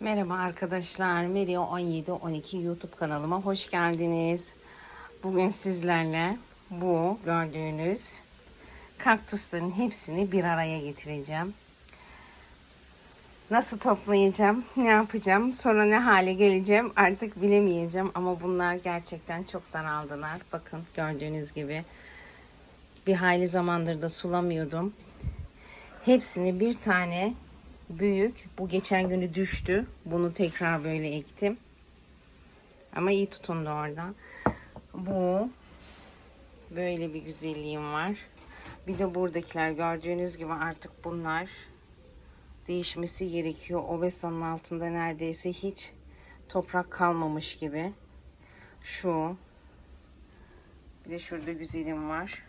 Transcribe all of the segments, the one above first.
Merhaba arkadaşlar. Merio 1712 YouTube kanalıma hoş geldiniz. Bugün sizlerle bu gördüğünüz kaktüslerin hepsini bir araya getireceğim. Nasıl toplayacağım, ne yapacağım, sonra ne hale geleceğim artık bilemeyeceğim. Ama bunlar gerçekten çok daraldılar. Bakın gördüğünüz gibi bir hayli zamandır da sulamıyordum. Hepsini bir tane büyük. Bu geçen günü düştü. Bunu tekrar böyle ektim. Ama iyi tutundu orada. Bu böyle bir güzelliğim var. Bir de buradakiler gördüğünüz gibi artık bunlar değişmesi gerekiyor. Obesanın altında neredeyse hiç toprak kalmamış gibi. Şu. Bir de şurada güzelim var.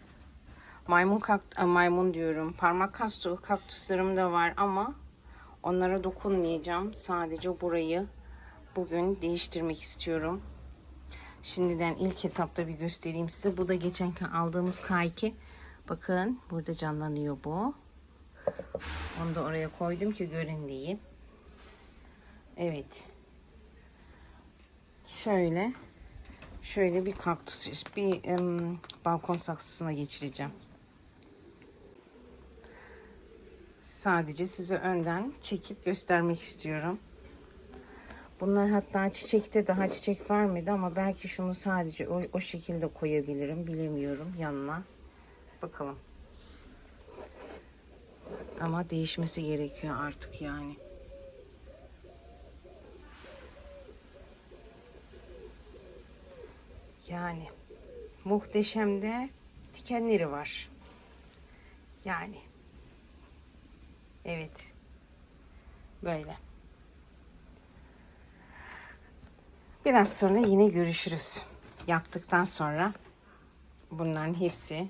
Maymun kakt maymun diyorum. Parmak kaktüslerim de var ama onlara dokunmayacağım. Sadece burayı bugün değiştirmek istiyorum. Şimdiden ilk etapta bir göstereyim size. Bu da geçenken aldığımız K2. Bakın burada canlanıyor bu. Onu da oraya koydum ki görün diye. Evet. Şöyle şöyle bir kaktüs bir em, balkon saksısına geçireceğim. Sadece size önden çekip göstermek istiyorum. Bunlar hatta çiçekte daha çiçek vermedi ama belki şunu sadece o, o şekilde koyabilirim. Bilemiyorum yanına. Bakalım. Ama değişmesi gerekiyor artık yani. Yani muhteşem de dikenleri var. Yani Evet. Böyle. Biraz sonra yine görüşürüz. Yaptıktan sonra bunların hepsi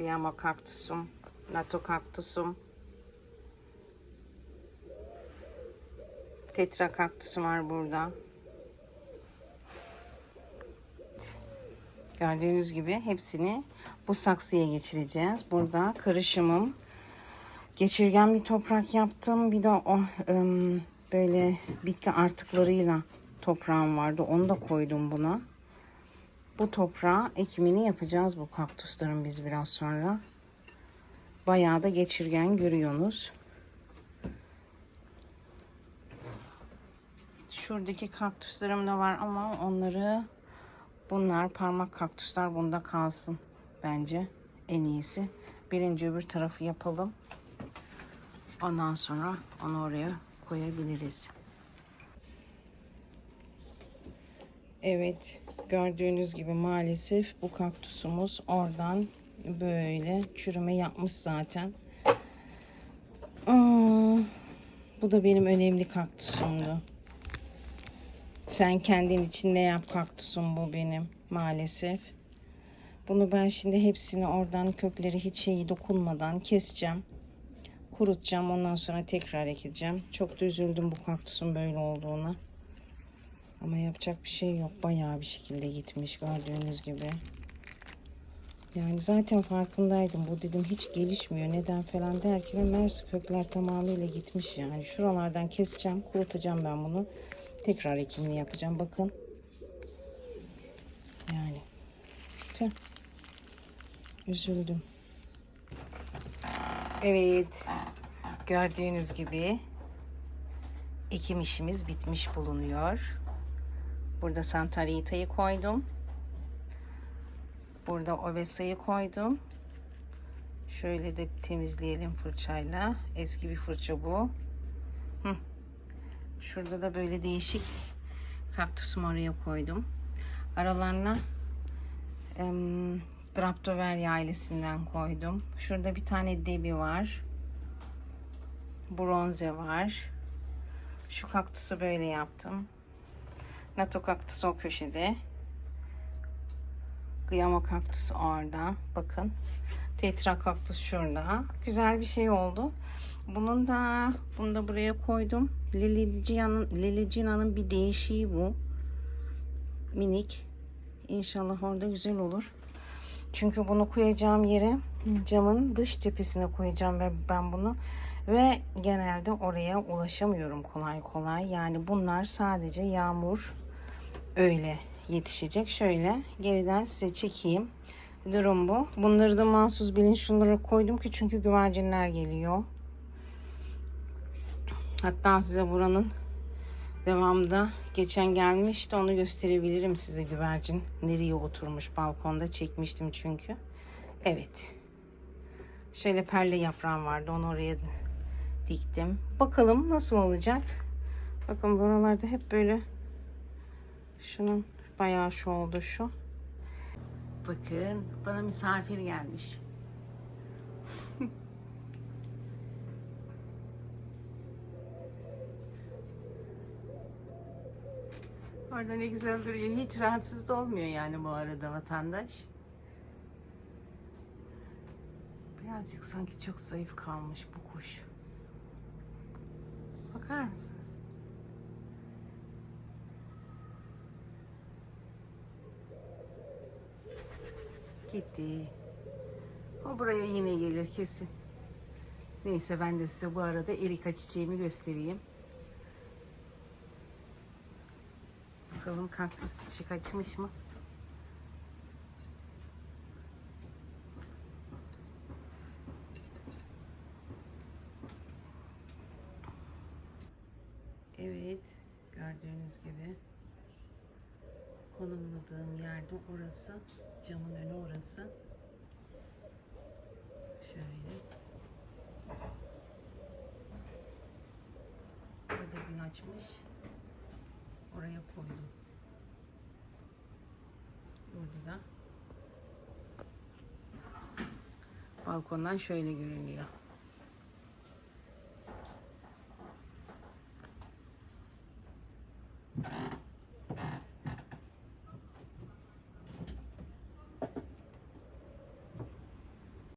Kıyama kaktüsüm, nato kaktüsüm, tetra kaktüsüm var burada. Gördüğünüz gibi hepsini bu saksıya geçireceğiz. Burada karışımım. Geçirgen bir toprak yaptım. Bir de o ım, böyle bitki artıklarıyla toprağım vardı. Onu da koydum buna. Bu toprağa ekimini yapacağız bu kaktüslerin biz biraz sonra. Bayağı da geçirgen görüyorsunuz. Şuradaki kaktüslerim de var ama onları bunlar parmak kaktüsler bunda kalsın bence en iyisi. Birinci öbür tarafı yapalım. Ondan sonra onu oraya koyabiliriz. Evet gördüğünüz gibi maalesef bu kaktüsümüz oradan böyle çürüme yapmış zaten. Aa, bu da benim önemli kaktüsümdü. Sen kendin için ne yap kaktüsüm bu benim maalesef. Bunu ben şimdi hepsini oradan kökleri hiç şeyi dokunmadan keseceğim. Kurutacağım. Ondan sonra tekrar ekeceğim. Çok da üzüldüm bu kaktüsün böyle olduğuna. Ama yapacak bir şey yok. Bayağı bir şekilde gitmiş gördüğünüz gibi. Yani zaten farkındaydım. Bu dedim hiç gelişmiyor. Neden falan derken meğerse kökler tamamıyla gitmiş yani. Şuralardan keseceğim. Kurutacağım ben bunu. Tekrar ekimini yapacağım. Bakın. Yani. Tüh. Üzüldüm. Evet. Gördüğünüz gibi ekim işimiz bitmiş bulunuyor. Burada Santarita'yı koydum. Burada Ovesa'yı koydum. Şöyle de temizleyelim fırçayla. Eski bir fırça bu. Hı. Şurada da böyle değişik kaktüsümü oraya koydum. Aralarına em, Graptoveria ailesinden koydum. Şurada bir tane debi var. Bronze var. Şu kaktüsü böyle yaptım. Nato kaktüsü o köşede. Gıyama kaktüsü orada. Bakın. Tetra kaktüs şurada. Güzel bir şey oldu. Bunun da bunu da buraya koydum. Lilicina'nın Lilicina'nın bir değişiği bu. Minik. İnşallah orada güzel olur. Çünkü bunu koyacağım yere camın dış cephesine koyacağım ve ben bunu ve genelde oraya ulaşamıyorum kolay kolay. Yani bunlar sadece yağmur öyle yetişecek. Şöyle geriden size çekeyim. Durum bu. Bunları da mahsus bilinçli olarak koydum ki çünkü güvercinler geliyor. Hatta size buranın devamda geçen gelmişti onu gösterebilirim size güvercin nereye oturmuş balkonda çekmiştim çünkü. Evet. Şöyle perle yaprağım vardı onu oraya diktim. Bakalım nasıl olacak. Bakın buralarda hep böyle şunun bayağı şu oldu şu. Bakın bana misafir gelmiş. Orada ne güzel duruyor. Hiç rahatsız da olmuyor yani bu arada vatandaş. Birazcık sanki çok zayıf kalmış bu kuş. Bakar mısınız? Gitti. O buraya yine gelir kesin. Neyse ben de size bu arada erika çiçeğimi göstereyim. Bakalım kaktüs çiçek açmış mı? Evet, gördüğünüz gibi konumladığım yerde orası. Camın önü orası. Şöyle. Burada gün açmış. Oraya koydum. Burada da balkondan şöyle görünüyor.